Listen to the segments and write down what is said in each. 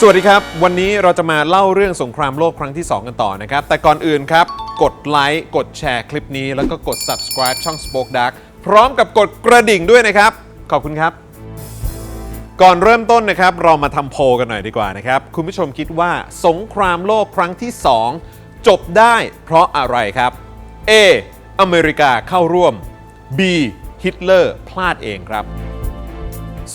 สวัสดีครับ วันนี้เราจะมาเล่าเรื่องสงครามโลกครั้งที่ 2 กันต่อนะครับ แต่ก่อนอื่นครับ กดไลค์กดแชร์คลิปนี้ แล้วก็กด subscribe ช่อง Spoke Dark พร้อมกับกดกระดิ่งด้วยนะครับ ขอบคุณครับ ก่อนเริ่มต้นนะครับ เรามาทำโพลกันหน่อยดีกว่านะครับ คุณผู้ชมคิดว่าสงครามโลกครั้งที่ 2 จบได้เพราะอะไรครับ A อเมริกาเข้าร่วม B ฮิตเลอร์พลาดเองครับ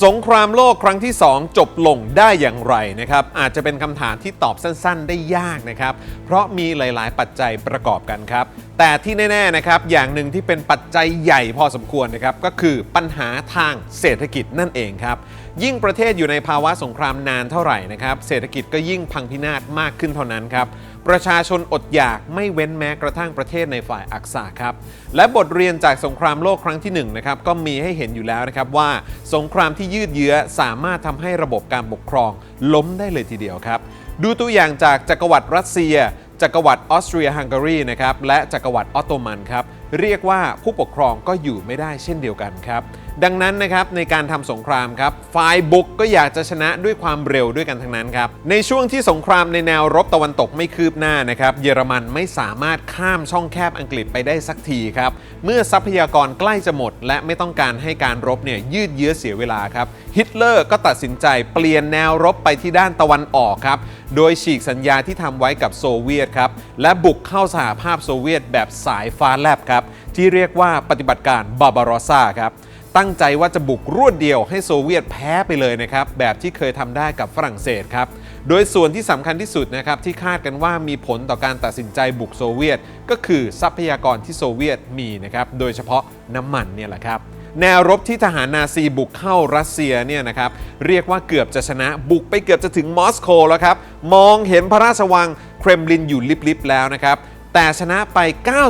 สงครามโลกครั้งที่ 2 จบลงได้อย่างไรนะครับ อาจจะเป็นคำถามที่ตอบสั้นๆ ได้ยากนะครับ เพราะมีหลายๆ ปัจจัยประกอบกันครับ แต่ที่แน่ๆนะครับ อย่างหนึ่งที่เป็นปัจจัยใหญ่พอสมควรนะครับ ก็คือปัญหาทางเศรษฐกิจนั่นเองครับ ยิ่งประเทศอยู่ในภาวะสงครามนานเท่าไหร่นะครับ เศรษฐกิจก็ยิ่งพังพินาศมากขึ้นเท่านั้นครับ ประชาชนอดอยากไม่เว้นแม้กระทั่งประเทศในฝ่ายอักษาครับ และบทเรียนจากสงครามโลกครั้งที่1นะครับก็มีให้เห็นอยู่แล้วนะครับว่าสงครามที่ยืดเยื้อสามารถทำให้ระบบการปกครองล้มได้เลยทีเดียวครับ ดูตัวอย่างจากจักรวรรดิรัสเซีย จักรวรรดิออสเตรียฮังการีนะครับและจักรวรรดิออตโตมันครับ เรียกว่าผู้ปกครองก็อยู่ไม่ได้เช่นเดียวกันครับ ดังนั้นนะครับในการทำสงครามครับฝ่ายบุกก็อยากจะชนะด้วยความเร็วด้วยกันทั้งนั้นครับ ในช่วงที่สงครามในแนวรบตะวันตกไม่คืบหน้านะครับเยอรมันไม่สามารถข้ามช่องแคบอังกฤษไปได้สักทีครับเมื่อทรัพยากรใกล้จะหมด และไม่ต้องการให้การรบเนี่ยยืดเยื้อเสียเวลาครับฮิตเลอร์ก็ตัดสินใจเปลี่ยนแนวรบไปที่ด้านตะวันออกครับโดยฉีกสัญญาที่ทำไว้กับโซเวียตครับและบุกเข้าสหภาพโซเวียตแบบสายฟ้าแลบครับที่เรียกว่าปฏิบัติการบาบารอซ่าครับตั้งใจว่าจะบุกรวดเดียวให้โซเวียตแพ้ไปเลยนะครับแบบที่เคยทำได้กับฝรั่งเศสครับโดยส่วนที่สำคัญที่สุดนะครับที่คาดกันว่ามีผลต่อการตัดสินใจบุกโซเวียต ก็คือทรัพยากรที่โซเวียตมีนะครับโดยเฉพาะน้ำมันเนี่ยแหละครับแนวรบที่ทหารนาซีบุกเข้ารัสเซียเนี่ยนะครับเรียกว่าเกือบจะชนะบุกไปเกือบจะถึงมอสโกแล้วครับ มองเห็นพระราชวังเครมลินอยู่ลิบๆแล้วนะครับ แต่ชนะไป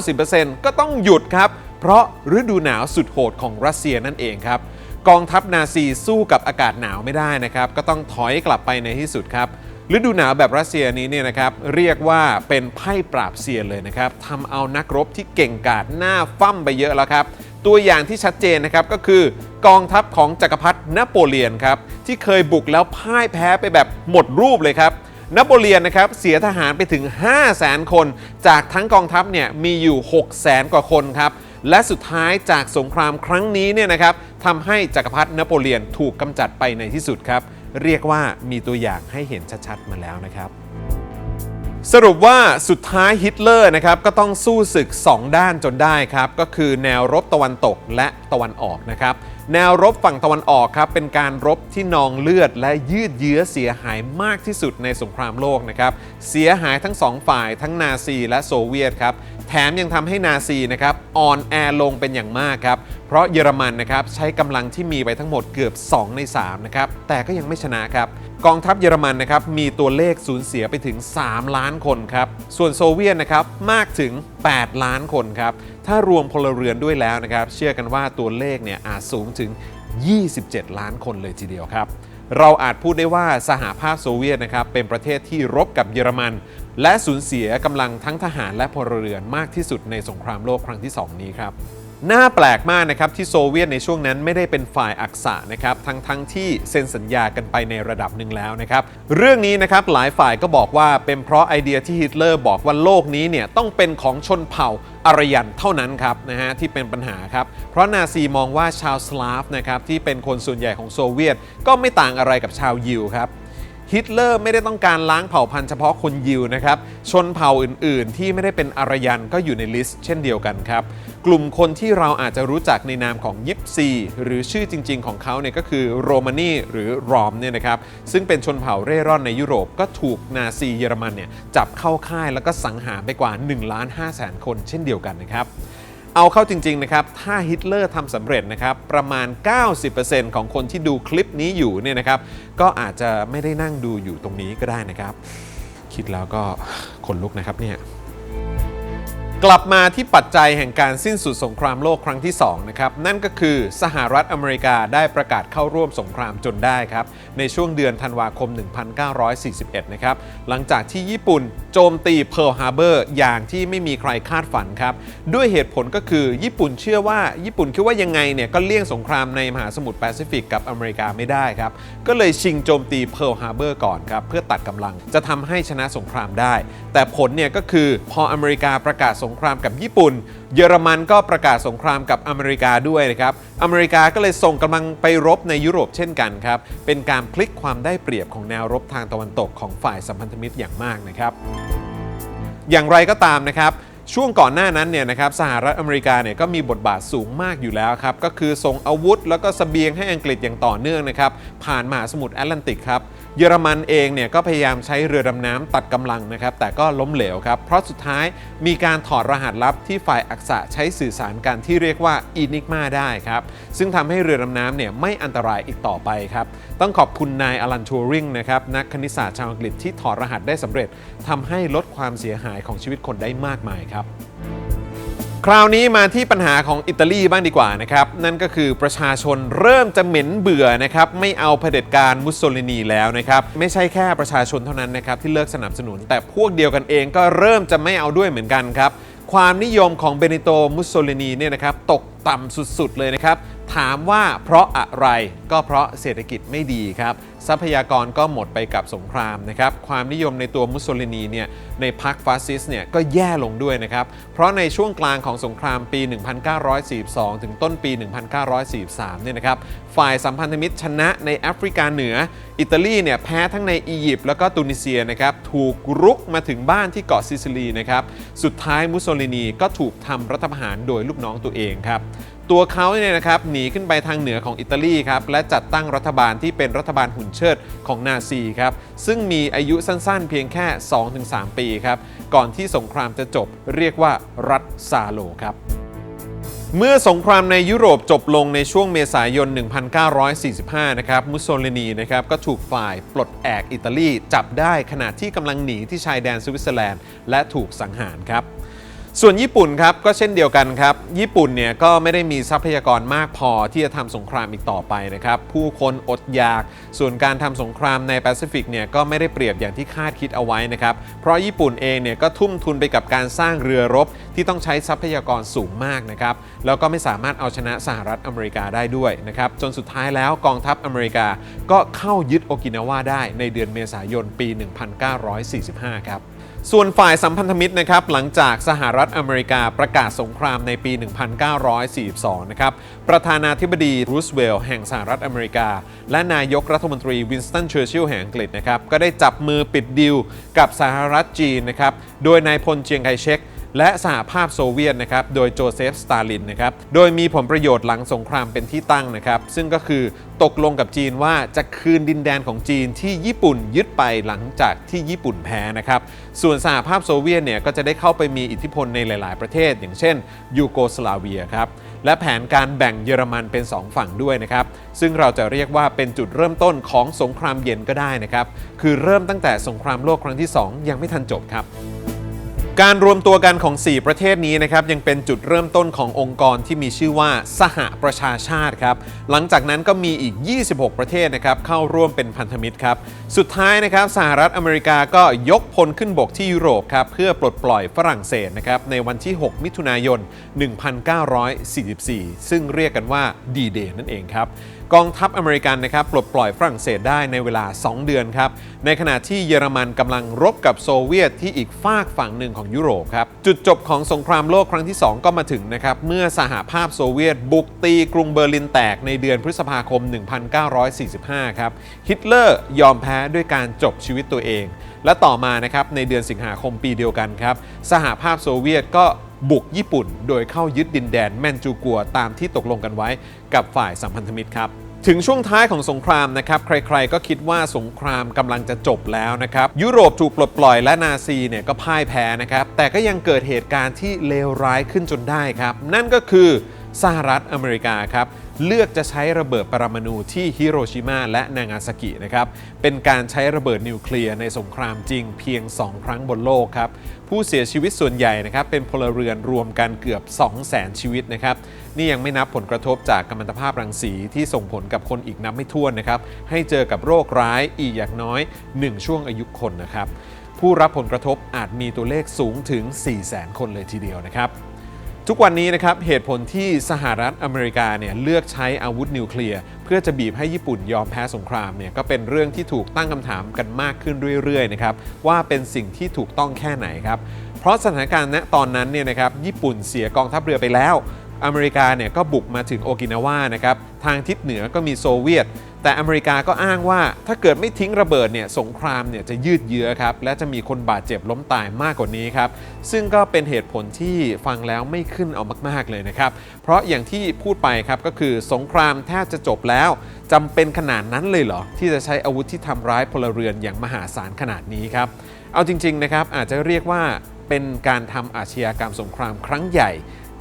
90%ก็ต้องหยุดครับ เพราะฤดูหนาวสุดโหดของรัสเซียนั่นเองครับ กองทัพนาซีสู้กับอากาศหนาวไม่ได้นะครับ ก็ต้องถอยกลับไปในที่สุดครับ ฤดูหนาวแบบรัสเซียนี้เนี่ยนะครับ เรียกว่าเป็นไพ่ปราบเซียนเลยนะครับทำเอานักรบที่เก่งกาจหน้าฟั่มไปเยอะแล้วครับ ตัวอย่างที่ชัดเจนนะครับก็คือกองทัพของจักรพรรดินโปเลียนครับที่เคยบุกแล้วพ่ายแพ้ไปแบบหมดรูปเลยครับ นโปเลียนนะครับเสียทหารไปถึง 5 0 0แสนคน จากทั้งกองทัพเนี่ยมีอยู่ 6 0แสนกว่าคนครับและสุดท้ายจากสงครามครั้งนี้เนี่ยนะครับทำให้จักรพรรดินโปเลียนถูกกำจัดไปในที่สุดครับ เรียกว่ามีตัวอย่างให้เห็นชัดๆมาแล้วนะครับ สรุปว่าสุดท้ายฮิตเลอร์นะครับก็ต้องสู้ศึก 2 ด้านจนได้ครับ ก็คือแนวรบตะวันตกและตะวันออกนะครับแนวรบฝั่งตะวันออกครับเป็นการรบที่นองเลือดและยืดเยื้อเสียหายมากที่สุดในสงครามโลกนะครับเสียหายทั้งสองฝ่ายทั้งนาซีและโซเวียตครับแถมยังทำให้นาซีนะครับอ่อนแอลงเป็นอย่างมากครับเพราะเยอรมันนะครับใช้กำลังที่มีไปทั้งหมดเกือบ 2 ใน3นะครับแต่ก็ยังไม่ชนะครับกองทัพเยอรมันนะครับมีตัวเลขสูญเสียไปถึง 3 ล้านคนครับส่วนโซเวียตนะครับมากถึง 8 ล้านคนครับถ้ารวมพลเรือนด้วยแล้วนะครับ เชื่อกันว่าตัวเลขเนี่ยอาจสูงถึง 27 ล้านคนเลยทีเดียวครับ เราอาจพูดได้ว่าสหภาพโซเวียตนะครับเป็นประเทศที่รบกับเยอรมัน และสูญเสียกำลังทั้งทหารและพลเรือนมากที่สุดในสงครามโลกครั้งที่ 2 นี้ครับ น่าแปลกมากนะครับที่โซเวียตในช่วงนั้นไม่ได้เป็นฝ่ายอักษะนะครับทั้งทั้งที่เซ็นสัญญากันไปในระดับหนึ่งแล้วนะครับเรื่องนี้นะครับหลายฝ่ายก็บอกว่าเป็นเพราะไอเดียที่ฮิตเลอร์บอกว่าโลกนี้เนี่ยต้องเป็นของชนเผ่าอารยันเท่านั้นครับนะฮะที่เป็นปัญหาครับ เพราะนาซีมองว่าชาวสลาฟนะครับที่เป็นคนส่วนใหญ่ของโซเวียต ก็ไม่ต่างอะไรกับชาวยิวครับ ฮิตเลอร์ไม่ได้ต้องการล้างเผ่าพันธุ์เฉพาะคนยิวนะครับ ชนเผ่าอื่นๆ ที่ไม่ได้เป็นอารยันก็อยู่ในลิสต์เช่นเดียวกันครับ กลุ่มคนที่เราอาจจะรู้จักในนามของยิปซี หรือชื่อจริง ๆ ของเขาเนี่ยก็คือโรมานีหรือรอมเนี่ยนะครับ ซึ่งเป็นชนเผ่าเร่ร่อนในยุโรปก็ถูกนาซีเยอรมันเนี่ยจับเข้าค่ายแล้วก็สังหารไปกว่า1ล้าน5แสนคนเช่นเดียวกันนะครับ เอาเข้าจริง ๆ นะครับ ถ้าฮิตเลอร์ทำสำเร็จนะครับ ประมาณ 90%ของคนที่ดูคลิปนี้อยู่เนี่ยนะครับ ก็อาจจะไม่ได้นั่งดูอยู่ตรงนี้ก็ได้นะครับ คิดแล้วก็ขนลุกนะครับเนี่ย กลับมาที่ปัจจัยแห่งการสิ้นสุดสงครามโลกครั้งที่2นะครับนั่นก็คือสหรัฐอเมริกาได้ประกาศเข้าร่วมสงครามจนได้ครับในช่วงเดือนธันวาคม 1941 นะครับหลังจากที่ญี่ปุ่นโจมตีเพิร์ลฮาร์เบอร์อย่างที่ไม่มีใครคาดฝันครับด้วยเหตุผลก็คือญี่ปุ่นเชื่อว่าญี่ปุ่นคิดว่ายังไงเนี่ยก็เลี่ยงสงครามในมหาสมุทรแปซิฟิกกับอเมริกาไม่ได้ครับก็เลยชิงโจมตีเพิร์ลฮาร์เบอร์ก่อนครับเพื่อตัดกำลังจะทำให้ชนะสงครามได้ แต่ผลเนี่ยก็คือพออเมริกาประกาศสงงครามกับญี่ปุ่น เยอรมันก็ประกาศสงครามกับอเมริกาด้วยนะครับอเมริกาก็เลยส่งกำลังไปรบในยุโรปเช่นกันครับเป็นการพลิกความได้เปรียบของแนวรบทางตะวันตกของฝ่ายสัมพันธมิตรอย่างมากนะครับอย่างไรก็ตามนะครับช่วงก่อนหน้านั้นเนี่ยนะครับสหรัฐอเมริกาเนี่ยก็มีบทบาทสูงมากอยู่แล้วครับ ก็คือส่งอาวุธแล้วก็สเสบียงให้อังกฤษอย่างต่อเนื่องนะครับ ผ่านมหาสมุทรแอตแลนติกครับ เยอรมันเองเนี่ยก็พยายามใช้เรือดำน้ำตัดกำลังนะครับแต่ก็ล้มเหลวครับ เพราะสุดท้ายมีการถอดรหัสลับที่ฝ่ายอักษะใช้สื่อสารกันที่เรียกว่าอินิกมาได้ครับซึ่งทำให้เรือดำน้ำเนี่ยไม่อันตรายอีกต่อไปครับต้องขอบคุณนายอลันทูริงนะครับนักคณิตศาสตร์ชาวอังกฤษที่ถอดรหัสได้สำเร็จทำให้ลดความเสียหายของชีวิตคนได้มากมายครับ คราวนี้มาที่ปัญหาของอิตาลีบ้างดีกว่านะครับ นั่นก็คือประชาชนเริ่มจะเหม็นเบื่อนะครับ ไม่เอาเผด็จการมุสโสลินีแล้วนะครับ ไม่ใช่แค่ประชาชนเท่านั้นนะครับที่เลิกสนับสนุน แต่พวกเดียวกันเองก็เริ่มจะไม่เอาด้วยเหมือนกันครับ ความนิยมของเบนิโตมุสโสลินีเนี่ยนะครับตก ต่ำสุดๆ เลยนะครับ ถามว่าเพราะอะไรก็เพราะเศรษฐกิจไม่ดีครับ ทรัพยากรก็หมดไปกับสงครามนะครับ ความนิยมในตัวมุสโสลินีเนี่ยในพรรคฟาสซิสต์เนี่ยก็แย่ลงด้วยนะครับ เพราะในช่วงกลางของสงครามปี 1942 ถึงต้นปี 1943 เนี่ยนะครับ ฝ่ายสัมพันธมิตรชนะในแอฟริกาเหนือ อิตาลีเนี่ยแพ้ทั้งในอียิปต์แล้วก็ตุนิเซียนะครับถูกรุกมาถึงบ้านที่เกาะซิซิลีนะครับ สุดท้ายมุสโสลินีก็ถูกทำรัฐประหารโดยลูกน้องตัวเองครับตัวเขาเนี่ยนะครับหนีขึ้นไปทางเหนือของอิตาลีครับและจัดตั้งรัฐบาลที่เป็นรัฐบาลหุ่นเชิดของนาซีครับซึ่งมีอายุสั้นๆ เพียงแค่ 2-3 ปีครับก่อนที่สงครามจะจบเรียกว่ารัฐซาโลครับเมื่อสงครามในยุโรปจบลงในช่วงเมษายน 1945 นะครับมุสโสลินีนะครับก็ถูกฝ่ายปลดแอกอิตาลี จับได้ขณะที่กำลังหนีที่ชายแดนสวิตเซอร์แลนด์ และถูกสังหารครับ ส่วนญี่ปุ่นครับก็เช่นเดียวกันครับ ญี่ปุ่นเนี่ยก็ไม่ได้มีทรัพยากรมากพอที่จะทำสงครามอีกต่อไปนะครับ ผู้คนอดอยาก ส่วนการทำสงครามในแปซิฟิกเนี่ยก็ไม่ได้เปรียบอย่างที่คาดคิดเอาไว้นะครับ เพราะญี่ปุ่นเองเนี่ยก็ทุ่มทุนไปกับการสร้างเรือรบที่ต้องใช้ทรัพยากรสูงมากนะครับ แล้วก็ไม่สามารถเอาชนะสหรัฐอเมริกาได้ด้วยนะครับ จนสุดท้ายแล้วกองทัพอเมริกาก็เข้ายึดโอกินาวาได้ในเดือนเมษายนปี 1945 ครับ ส่วนฝ่ายสัมพันธมิตรนะครับหลังจากสหรัฐอเมริกาประกาศสงครามในปี 1942 นะครับประธานาธิบดีรูสเวลล์แห่งสหรัฐอเมริกา และนายกรัฐมนตรีวินสตันเชอร์ชิลล์แห่งอังกฤษนะครับก็ได้จับมือปิดดีลกับสหรัฐจีนนะครับโดยนายพลเจียงไคเชก และสหภาพโซเวียตนะครับโดยโจเซฟสตาลินนะครับโดยมีผลประโยชน์หลังสงครามเป็นที่ตั้งนะครับซึ่งก็คือตกลงกับจีนว่าจะคืนดินแดนของจีนที่ญี่ปุ่นยึดไปหลังจากที่ญี่ปุ่นแพ้นะครับส่วนสหภาพโซเวียตเนี่ยก็จะได้เข้าไปมีอิทธิพลในหลาย ๆ ประเทศ อย่างเช่น ยูโกสลาเวียครับและแผนการแบ่งเยอรมันเป็น 2 ฝั่งด้วยนะครับ ซึ่งเราจะเรียกว่าเป็นจุดเริ่มต้นของสงครามเย็นก็ได้นะครับ คือเริ่มตั้งแต่สงครามโลกครั้งที่ 2 ยังไม่ทันจบครับ การรวมตัวกันของ 4 ประเทศนี้นะครับยังเป็นจุดเริ่มต้นขององค์กรที่มีชื่อว่าสหประชาชาติครับหลังจากนั้นก็มีอีก 26 ประเทศนะครับเข้าร่วมเป็นพันธมิตรครับสุดท้ายนะครับสหรัฐอเมริกาก็ยกพลขึ้นบกที่ยุโรปครับเพื่อปลดปล่อยฝรั่งเศสนะครับในวันที่ 6 มิถุนายน 1944 ซึ่งเรียกกันว่าดีเดย์นั่นเองครับ กองทัพอเมริกันนะครับปลดปล่อยฝรั่งเศสได้ในเวลา 2 เดือนครับ ในขณะที่เยอรมันกำลังรบกับโซเวียตที่อีกฝากฝั่งหนึ่งของยุโรปครับ จุดจบของสงครามโลกครั้งที่ 2 ก็มาถึงนะครับ เมื่อสหภาพโซเวียตบุกตีกรุงเบอร์ลินแตกในเดือนพฤษภาคม 1945 ครับ ฮิตเลอร์ยอมแพ้ด้วยการจบชีวิตตัวเอง และต่อมานะครับในเดือนสิงหาคมปีเดียวกันครับสหภาพโซเวียตก็ บุกญี่ปุ่น โดยเข้ายึดดินแดนแมนจูกัวตามที่ตกลงกันไว้กับฝ่ายสัมพันธมิตรครับ ถึงช่วงท้ายของสงครามนะครับ ใครๆก็คิดว่าสงครามกำลังจะจบแล้วนะครับ ยุโรปถูกปลดปล่อยและนาซีเนี่ยก็พ่ายแพ้นะครับ แต่ก็ยังเกิดเหตุการณ์ที่เลวร้ายขึ้นจนได้ครับ นั่นก็คือ สหรัฐอเมริกาครับเลือกจะใช้ระเบิดปรมาณูที่ฮิโรชิมาและนางาซากินะครับเป็นการใช้ระเบิดนิวเคลียร์ในสงครามจริงเพียง 2 ครั้งบนโลกครับผู้เสียชีวิตส่วนใหญ่นะครับเป็นพลเรือนรวมกันเกือบ 200,000 ชีวิตนะครับนี่ยังไม่นับผลกระทบจากกัมมันตภาพรังสีที่ส่งผลกับคนอีกนับไม่ถ้วนนะครับให้เจอกับโรคร้ายอีกอย่างน้อย 1 ช่วงอายุคนนะครับผู้รับผลกระทบอาจมีตัวเลขสูงถึง400,000 คนเลยทีเดียวนะครับ ทุกวันนี้นะครับเหตุผลที่สหรัฐอเมริกาเนี่ยเลือกใช้อาวุธนิวเคลียร์เพื่อจะบีบให้ญี่ปุ่นยอมแพ้สงครามเนี่ยก็เป็นเรื่องที่ถูกตั้งคำถามกันมากขึ้นเรื่อยๆนะครับว่าเป็นสิ่งที่ถูกต้องแค่ไหนครับเพราะสถานการณ์ณตอนนั้นเนี่ยนะครับญี่ปุ่นเสียกองทัพเรือไปแล้ว อเมริกาเนี่ยก็บุกมาถึงโอกินาวานะครับทางทิศเหนือก็มีโซเวียต แต่อเมริกาก็อ้างว่าถ้าเกิดไม่ทิ้งระเบิดเนี่ยสงครามเนี่ยจะยืดเยื้อครับ และจะมีคนบาดเจ็บล้มตายมากกว่านี้ครับ ซึ่งก็เป็นเหตุผลที่ฟังแล้วไม่ขึ้นเอามาก ๆเลยนะครับ เพราะอย่างที่พูดไปครับก็คือสงครามแทบจะจบแล้วจำเป็นขนาดนั้นเลยเหรอ ที่จะใช้อาวุธที่ทำร้ายพลเรือนอย่างมหาศาลขนาดนี้ครับ เอาจริง ๆ นะครับ อาจจะเรียกว่าเป็นการทำอาชญากรรมสงครามครั้งใหญ่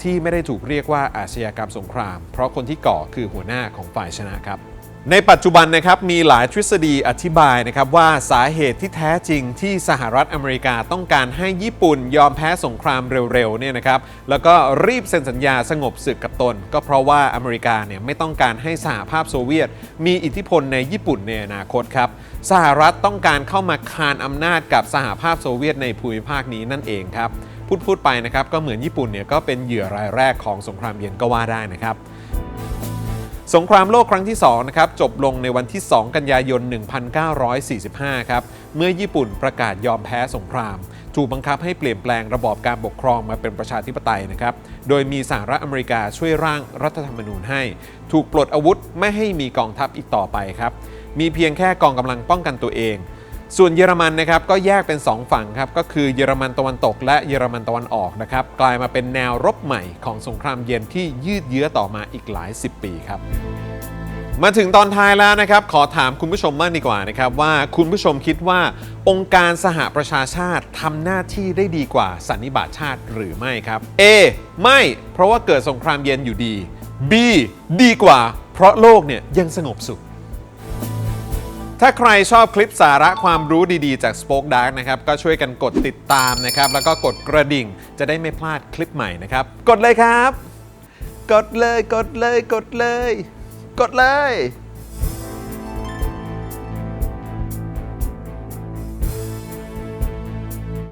ที่ไม่ได้ถูกเรียกว่าอาชญากรรมสงคราม เพราะคนที่ก่อคือหัวหน้าของฝ่ายชนะครับ ในปัจจุบันนะครับมีหลายทฤษฎีอธิบายนะครับว่าสาเหตุที่แท้จริงที่สหรัฐอเมริกาต้องการให้ญี่ปุ่นยอมแพ้สงครามเร็วๆเนี่ยนะครับแล้วก็รีบเซ็นสัญญาสงบศึกกับตน ก็เพราะว่าอเมริกาเนี่ยไม่ต้องการให้สหภาพโซเวียต มีอิทธิพลในญี่ปุ่นในอนาคตครับสหรัฐต้องการเข้ามาคานอำนาจกับสหภาพโซเวียตในภูมิภาคนี้นั่นเองครับพูดพูดไปนะครับก็เหมือนญี่ปุ่นเนี่ยก็เป็นเหยื่อรายแรกของสงครามเย็นก็ว่าได้นะครับ สงครามโลกครั้งที่2นะครับจบลงในวันที่ 2 กันยายน 1945 ครับเมื่อญี่ปุ่นประกาศยอมแพ้สงคราม ถูกบังคับให้เปลี่ยนแปลงระบอบการปกครองมาเป็นประชาธิปไตยนะครับโดยมีสหรัฐอเมริกาช่วยร่างรัฐธรรมนูญให้ ถูกปลดอาวุธไม่ให้มีกองทัพอีกต่อไปครับมีเพียงแค่กองกำลังป้องกันตัวเอง ส่วนเยอรมันนะครับก็แยกเป็น 2 ฝั่งครับก็คือเยอรมันตะวันตก และเยอรมันตะวันออกนะครับกลายมาเป็นแนวรบใหม่ของสงครามเย็นที่ยืดเยื้อต่อมาอีกหลาย 10 ปีครับ มาถึงตอนท้ายแล้วนะครับขอถามคุณผู้ชมบ้างดีกว่านะครับว่าคุณผู้ชมคิดว่า องค์การสหประชาชาติทำหน้าที่ได้ดีกว่าสันนิบาตชาติหรือไม่ครับ A ไม่เพราะว่าเกิดสงครามเย็นอยู่ดี B ดีกว่า เพราะโลกเนี่ยยังสงบสุข ถ้าใครชอบคลิปสาระความรู้ดีๆ จาก Spoke Dark นะครับ ก็ช่วยกันกดติดตามนะครับ แล้วก็กดกระดิ่งจะได้ไม่พลาดคลิปใหม่นะครับ กดเลยครับ กดเลย กดเลย กดเลย กดเลย